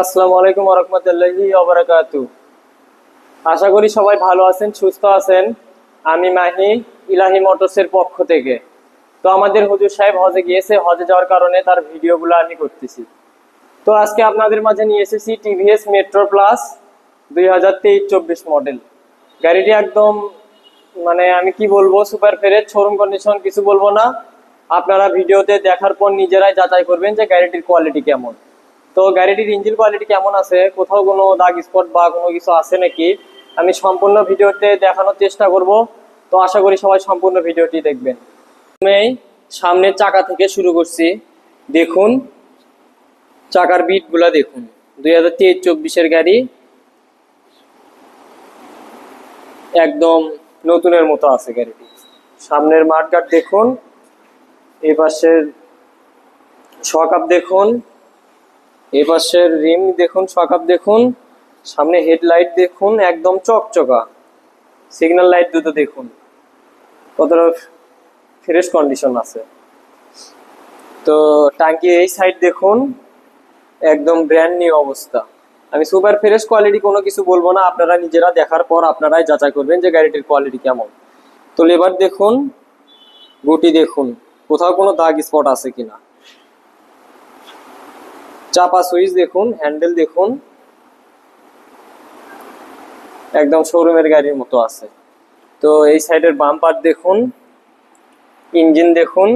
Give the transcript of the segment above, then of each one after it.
আসসালামু আলাইকুম রহমতুল্লাহি ওবরাকাতু আশা করি সবাই ভালো আছেন, সুস্থ আছেন। আমি মাহি ইলাহি মোটরসের পক্ষ থেকে। তো আমাদের হুজুর সাহেব হজে গিয়েছে, হজে যাওয়ার কারণে তার ভিডিওগুলো আমি করতেছি। তো আজকে আপনাদের মাঝে নিয়ে এসেছি টিভিএস মেট্রো প্লাস দুই হাজার তেইশ চব্বিশ মডেল। গাড়িটি একদম মানে আমি কি বলব, সুপার ফ্রেশ শোরুম কন্ডিশন কিছু বলব না। আপনারা ভিডিওতে দেখার পর নিজেরাই যাচাই করবেন যে গাড়িটির কোয়ালিটি কেমন। তো গাড়িটির ইঞ্জিন কোয়ালিটি কেমন আছে? কোথাও কোনো দাগ স্পট বা কোনো কিছু আছে নাকি? আমি সম্পূর্ণ ভিডিওতে দেখানোর চেষ্টা করব। তো আশা করি সবাই সম্পূর্ণ ভিডিওটি দেখবেন। প্রথমেই সামনের চাকা থেকে শুরু করছি। দেখুন, চাকার বিটগুলা দেখুন। দুই হাজার তেইশ চব্বিশের গাড়ি। একদম নতুনের মতো আছে গাড়িটি। সামনের মাঠগাট দেখুন। এই পাশের শকাপ দেখুন। এই পাশের রিম দেখুন শকাপ দেখুন, সামনে হেডলাইট দেখুন, একদম চকচকা। সিগন্যাল লাইট দুটো দেখুন। কতটা ফ্রেশ কন্ডিশন আছে। তো টাঙ্কি এই সাইড দেখুন, একদম ব্র্যান্ড নিউ অবস্থা। আমি সুপার ফ্রেশ কোয়ালিটি কোনো কিছু বলব না, আপনারা নিজেরা দেখার পর আপনারাই যাচাই করবেন যে গাড়িটির কোয়ালিটি কেমন। তো লেবার দেখুন, গুটি দেখুন, কোথাও কোনো দাগ স্পট আছে কিনা। চাপা সুইচ দেখুন, হ্যান্ডেল দেখুন। একদম শোরুমের গাড়ির মতো আছে। তো এই সাইডের বাম্পার দেখুন, ইঞ্জিন দেখুন।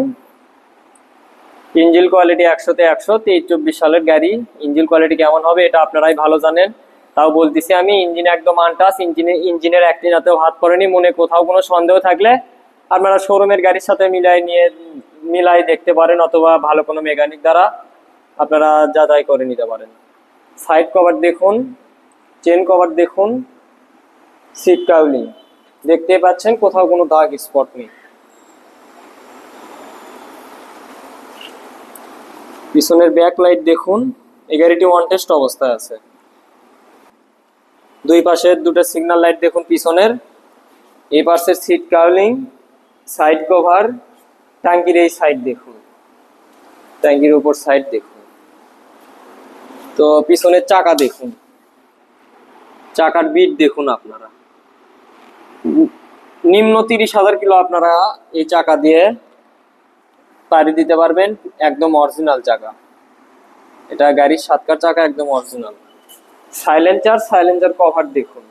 ইঞ্জিন কোয়ালিটি একশোতে একশো, তেইশ চব্বিশ সালের গাড়ি। ইঞ্জিন কোয়ালিটি কেমন হবে এটা আপনারাই ভালো জানেন। তাও বলতেছি আমি, ইঞ্জিন একদম আনটাস ইঞ্জিনে ইঞ্জিনের একটিনাতেও হাত পড়েনি, মনে কোথাও কোনো সন্দেহ থাকলে আপনারা শোরুমের গাড়ির সাথে মিলাই নিয়ে মিলাই দেখতে পারেন অথবা ভালো কোনো মেকানিক দ্বারা। আপনারা যাচাই করে নিতে পারেন। সাইড কভার দেখুন চেন কভার দেখুন সিট কাউলিং দেখতে পাচ্ছেন কোথাও কোনো দাগ স্পট নেই। পিছনের ব্যাক লাইট দেখুন, এই গাড়িটি ওয়ান টেস্ট অবস্থায় আছে। দুই পাশের দুটো সিগন্যাল লাইট দেখুন পিছনের। এই পাশের সিট কাউলিং সাইড কভার ট্যাঙ্কির এই সাইড দেখুন। ট্যাঙ্কির উপর সাইড দেখুন। তো পিছনের চাকা দেখুন। চাকার বিট দেখুন আপনারা। নিম্ন তিরিশ হাজার কিলো আপনারা এই চাকা দিয়ে পাড়ি দিতে পারবেন, একদম অরিজিনাল চাকা। এটা গাড়ির সাতকার চাকা, একদম অরিজিনাল সাইলেন্সার সাইলেন্সার কভার দেখুন।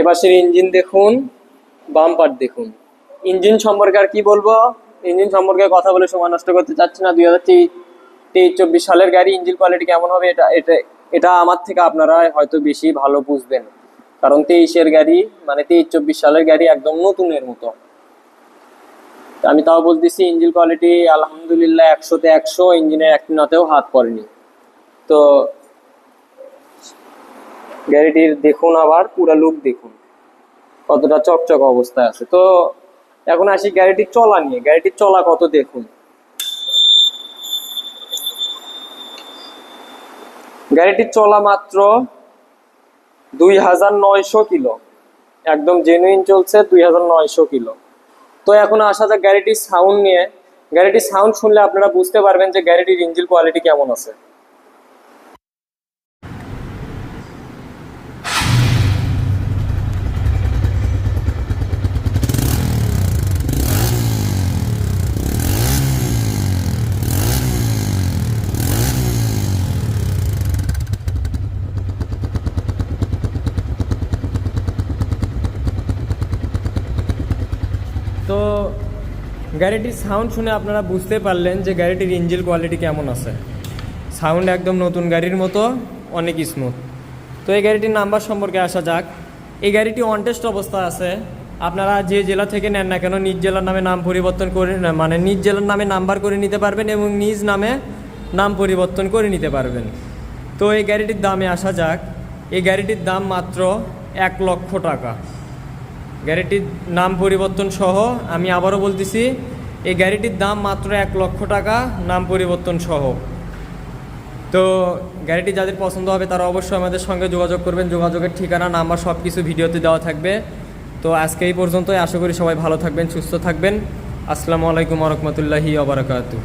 এপাশের ইঞ্জিন দেখুন বাম্পার দেখুন। ইঞ্জিন সম্পর্কে আর কি বলব? ইঞ্জিন সম্পর্কে কথা বলে সময় নষ্ট করতে চাচ্ছি না, দুই হাজার তেইশ চব্বিশ সালের গাড়ি ইঞ্জিন কোয়ালিটি কেমন হবে এটা এটা এটা আমার থেকে আপনারা হয়তো বেশি ভালো বুঝবেন। কারণ তেইশের গাড়ি মানে তেইশ চব্বিশ সালের গাড়ি একদম নতুনের মতো। আমি তাও বলতেছি ইঞ্জিন কোয়ালিটি আলহামদুলিল্লাহ একশোতে একশো ইঞ্জিনের একটিনাতেও হাত পড়েনি। তো গাড়িটির দেখুন আবার, পুরা লুক দেখুন। কতটা চকচক অবস্থায় আছে। তো এখন আসি গাড়িটির চলা নিয়ে। গাড়িটির চলা কত দেখুন? গাড়িটির চলা মাত্র দুই হাজার নয়শো কিলো। একদম জেনুইন চলছে দুই হাজার নয়শো কিলো। তো এখন আসা যাক গাড়িটির সাউন্ড নিয়ে। গাড়িটির সাউন্ড শুনলে আপনারা বুঝতে পারবেন যে গাড়িটির ইঞ্জিন কোয়ালিটি কেমন আছে তো গাড়িটির সাউন্ড শুনে আপনারা বুঝতে পারলেন যে গাড়িটির ইঞ্জিন কোয়ালিটি কেমন আছে। সাউন্ড একদম নতুন গাড়ির মতো, অনেক স্মুথ তো এই গাড়িটির নাম্বার সম্পর্কে আসা যাক। এই গাড়িটি অনটেস্ট অবস্থায় আছে। আপনারা যে জেলা থেকে নেন না কেন, নিজ জেলার নামে নাম পরিবর্তন করে মানে নিজ জেলার নামে নাম্বার করে নিতে পারবেন এবং নিজ নামে নাম পরিবর্তন করে নিতে পারবেন। তো এই গাড়িটির দামে আসা যাক। এই গাড়িটির দাম মাত্র এক লক্ষ টাকা। গাড়িটির নাম পরিবর্তন সহ আমি আবারও বলতেছি, এই গাড়িটির দাম মাত্র এক লক্ষ টাকা, নাম পরিবর্তন সহ। তো গাড়িটি যাদের পছন্দ হবে তারা অবশ্যই আমাদের সঙ্গে যোগাযোগ করবেন। যোগাযোগের ঠিকানা, নাম্বার সব কিছু ভিডিওতে দেওয়া থাকবে। তো আজকে এই পর্যন্তই। আশা করি সবাই ভালো থাকবেন, সুস্থ থাকবেন। আসসালামু আলাইকুম রহমতুল্লাহি আবরাকাতু